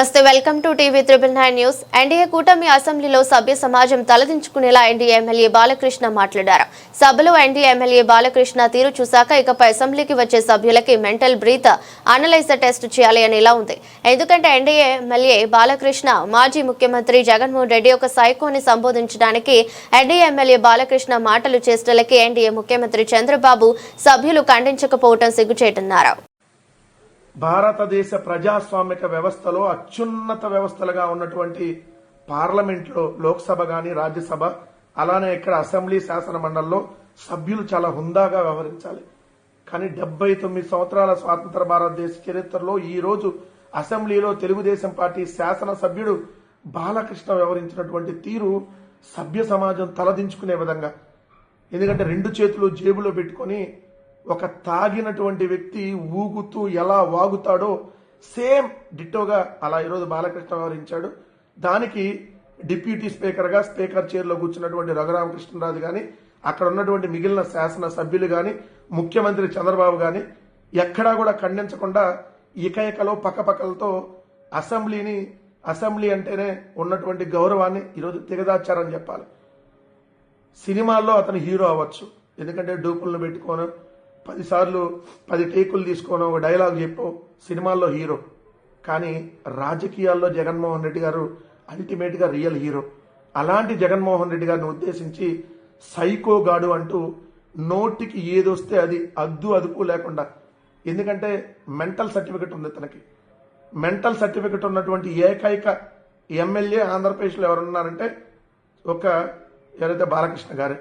నమస్తే welcome to TV triple nine news. NDA కూటమి అసెంబ్లీలో సభ్య సమాజం తలదించుకునేలా ఎన్డీఏ ఎమ్మెల్యే బాలకృష్ణ మాట్లాడారు. సభలో ఎన్డీఏ ఎమ్మెల్యే బాలకృష్ణ తీరు చూశాక ఇకపై అసెంబ్లీకి వచ్చే సభ్యులకి మెంటల్ బ్రీత్ అనలైజర్ టెస్ట్ చేయాలి అని ఇలా ఉంది. ఎందుకంటే ఎన్డీఏ ఎమ్మెల్యే బాలకృష్ణ మాజీ ముఖ్యమంత్రి జగన్మోహన్ రెడ్డి ఒక సైకోని సంబోధించడానికి ఎన్డీఏ ఎమ్మెల్యే బాలకృష్ణ మాటలు చేష్టలకి ఎన్డీఏ ముఖ్యమంత్రి చంద్రబాబు సభ్యులు ఖండించకపోవటం సిగ్గుచేటన్నారు. భారతదేశ ప్రజాస్వామిక వ్యవస్థలో అత్యున్నత వ్యవస్థలుగా ఉన్నటువంటి పార్లమెంట్లో లోక్సభ గాని రాజ్యసభ అలానే ఇక్కడ అసెంబ్లీ శాసన మండలిలో సభ్యులు చాలా హుందాగా వ్యవహరించాలి. కానీ డెబ్బై తొమ్మిది సంవత్సరాల స్వాతంత్ర భారతదేశ చరిత్రలో ఈ రోజు అసెంబ్లీలో తెలుగుదేశం పార్టీ శాసన సభ్యుడు బాలకృష్ణ వ్యవహరించినటువంటి తీరు సభ్య సమాజం తలదించుకునే విధంగా. ఎందుకంటే రెండు చేతులు జేబులో పెట్టుకొని ఒక తాగినటువంటి వ్యక్తి ఊగుతూ ఎలా వాగుతాడో సేమ్ డిట్టోగా అలా ఈరోజు బాలకృష్ణ వారించాడు దానికి డిప్యూటీ స్పీకర్గా స్పీకర్ చైర్లో కూర్చున్నటువంటి రఘురామకృష్ణరాజు కానీ అక్కడ ఉన్నటువంటి మిగిలిన శాసన సభ్యులు కానీ ముఖ్యమంత్రి చంద్రబాబు కానీ ఎక్కడా కూడా ఖండించకుండా ఇకైకలో పక్కపక్కలతో అసెంబ్లీని అసెంబ్లీ అంటేనే ఉన్నటువంటి గౌరవాన్ని ఈరోజు దిగదార్చారని చెప్పాలి. సినిమాల్లో అతను హీరో అవ్వచ్చు. ఎందుకంటే డూపులను పెట్టుకోను పదిసార్లు పది టేకులు తీసుకోవడం ఒక డైలాగ్ చెప్పు సినిమాల్లో హీరో. కానీ రాజకీయాల్లో జగన్మోహన్ రెడ్డి గారు అల్టిమేట్గా రియల్ హీరో అలాంటి జగన్మోహన్ రెడ్డి గారిని ఉద్దేశించి సైకో గాడు అంటూ నోటికి ఏదొస్తే అది అద్దు అదుపు లేకుండా. ఎందుకంటే మెంటల్ సర్టిఫికెట్ ఉంది తనకి. మెంటల్ సర్టిఫికెట్ ఉన్నటువంటి ఏకైక ఎమ్మెల్యే ఆంధ్రప్రదేశ్లో ఎవరున్నారంటే ఒక ఎవరైతే బాలకృష్ణ గారే.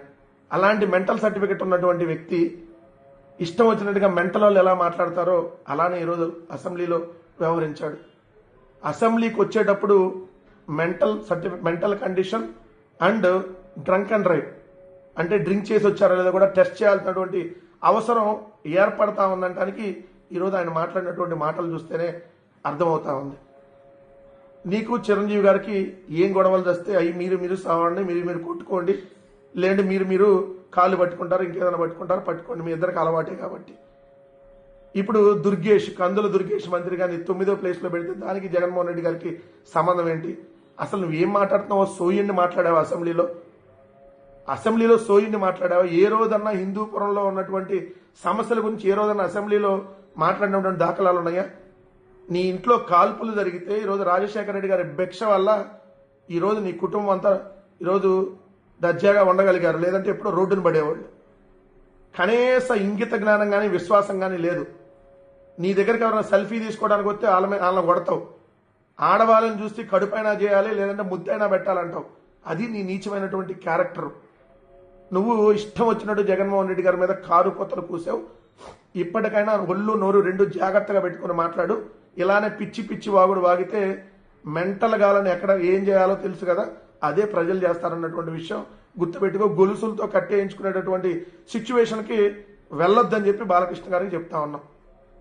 అలాంటి మెంటల్ సర్టిఫికెట్ ఉన్నటువంటి వ్యక్తి ఇష్టం వచ్చినట్టుగా మెంటల్ వాళ్ళు ఎలా మాట్లాడతారో అలానే ఈరోజు అసెంబ్లీలో వ్యవహరించాడు. అసెంబ్లీకి వచ్చేటప్పుడు mental certificate mental condition and drunk and drive. అంటే డ్రింక్ చేసి వచ్చారో లేదో కూడా టెస్ట్ చేయాల్సినటువంటి అవసరం ఏర్పడతా ఉందనడానికి ఈరోజు ఆయన మాట్లాడినటువంటి మాటలు చూస్తేనే అర్థమవుతా ఉంది. నీకు చిరంజీవి గారికి ఏం గొడవలు తెస్తే అవి మీరు మీరు సావండి మీరు మీరు కొట్టుకోండి లేదంటే మీరు మీరు కాళ్ళు పట్టుకుంటారు ఇంకేదైనా పట్టుకుంటారు పట్టుకోండి మీ ఇద్దరికి అలవాటే కాబట్టి. ఇప్పుడు దుర్గేష్ కందుల దుర్గేష్ మంత్రి కానీ తొమ్మిదో ప్లేస్లో పెడితే దానికి జగన్మోహన్ రెడ్డి గారికి సంబంధం ఏంటి? అసలు నువ్వేం మాట్లాడుతున్నావో సోయిని మాట్లాడావు అసెంబ్లీలో? అసెంబ్లీలో సోయిని మాట్లాడావు? ఏ రోజన్నా హిందూపురంలో ఉన్నటువంటి సమస్యల గురించి ఏ రోజన్నా అసెంబ్లీలో మాట్లాడినటువంటి దాఖలాలు ఉన్నాయా? నీ ఇంట్లో కాల్పులు జరిగితే ఈరోజు రాజశేఖర రెడ్డి గారి భిక్ష వల్ల ఈరోజు నీ కుటుంబం అంతా ఈరోజు దర్జాగా ఉండగలిగారు లేదంటే ఎప్పుడో రోడ్డును పడేవాళ్ళు. కనీస ఇంగిత జ్ఞానం కానీ విశ్వాసం కానీ లేదు. నీ దగ్గరికి ఎవరైనా సెల్ఫీ తీసుకోవడానికి వస్తే వాళ్ళ మీద వాళ్ళని కొడతావు. ఆడవాళ్ళని చూస్తే కడుపైనా చేయాలి లేదంటే ముద్దైనా పెట్టాలంటావు. అది నీ నీచమైనటువంటి క్యారెక్టర్. నువ్వు ఇష్టం వచ్చినట్టు జగన్మోహన్ రెడ్డి గారి మీద కారు కొత్తలు కూసావు. ఇప్పటికైనా ఒళ్ళు నోరు రెండు జాగ్రత్తగా పెట్టుకుని మాట్లాడు. ఇలానే పిచ్చి పిచ్చి వాగుడు వాగితే మెంటల్ గాలని ఎక్కడ ఏం చేయాలో తెలుసు కదా. అదే ప్రజలు చేస్తారన్నటువంటి విషయం గుర్తుపెట్టుకో గొలుసులతో కట్టేయించుకునేటటువంటి సిచ్యువేషన్కి వెళ్ళొద్దని చెప్పి బాలకృష్ణ గారికి చెప్తా ఉన్నాం.